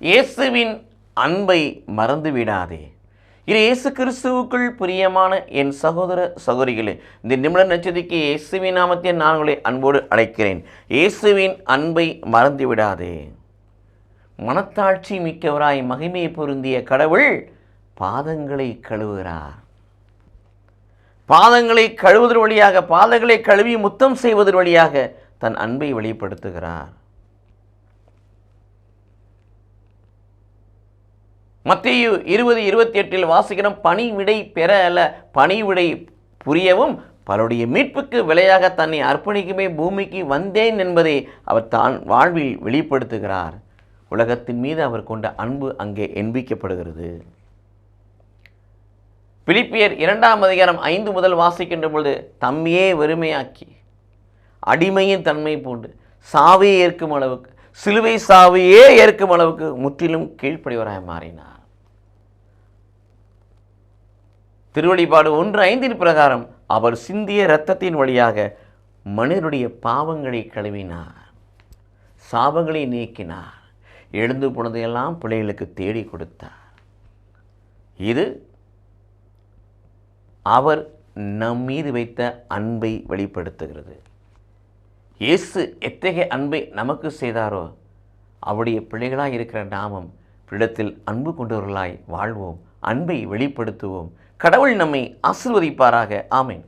இயேசுவின் அன்பை மறந்து விடாதே. இது இயேசு கிறிஸ்துவுக்குள் பிரியமான என் சகோதர சகோதரிகளே இந்த நிமிட நச்சதிக்கு இயேசுவின் நாமத்தை நான் உங்களை அன்போடு அழைக்கிறேன். இயேசுவின் அன்பை மறந்து விடாதே. மனத்தாட்சி மிக்கவராய் மகிமையை பொருந்திய கடவுள் பாதங்களை கழுவுகிறார். பாதங்களை கழுவுதல் வழியாக பாதங்களை கழுவி முத்தம் செய்வதன் வழியாக தன் அன்பை வெளிப்படுத்துகிறார். மத்தியு இருபது இருபத்தி எட்டில் வாசிக்கிறோம் பணிவிடை பெற அல்ல பணிவிடை புரியவும் பலருடைய மீட்புக்கு விலையாக தன்னை அர்ப்பணிக்குமே பூமிக்கு வந்தேன் என்பதை அவர் தான் வாழ்வில் வெளிப்படுத்துகிறார். உலகத்தின் மீது அவர் கொண்ட அன்பு அங்கே எண்பிக்கப்படுகிறது. பிலிப்பியர் இரண்டாம் அதிகாரம் ஐந்து முதல் வாசிக்கின்ற பொழுது தம்மையே வெறுமையாக்கி அடிமையின் தன்மை பூண்டு சாவையை ஏற்கும் அளவுக்கு சிலுவை சாவையே ஏற்கும் அளவுக்கு முற்றிலும் கீழ்ப்படிவராய் மாறினார். திருவழிபாடு ஒன்று ஐந்தின் பிரகாரம் அவர் சிந்திய இரத்தத்தின் வழியாக மனிதனுடைய பாவங்களை கழுவினார். சாபங்களை நீக்கினார். எழுந்து போனதையெல்லாம் பிள்ளைகளுக்கு தேடி கொடுத்தார். இது அவர் நம் மீது வைத்த அன்பை வெளிப்படுத்துகிறது. இயேசு எத்தகைய அன்பை நமக்கு செய்தாரோ அவருடைய பிள்ளைகளாக இருக்கிற நாமம் பிள்ளத்தில் அன்பு கொண்டவர்களாய் வாழ்வோம் அன்பை வெளிப்படுத்துவோம். கடவுள் நம்மை ஆசிர்வதிப்பாராக. ஆமேன்.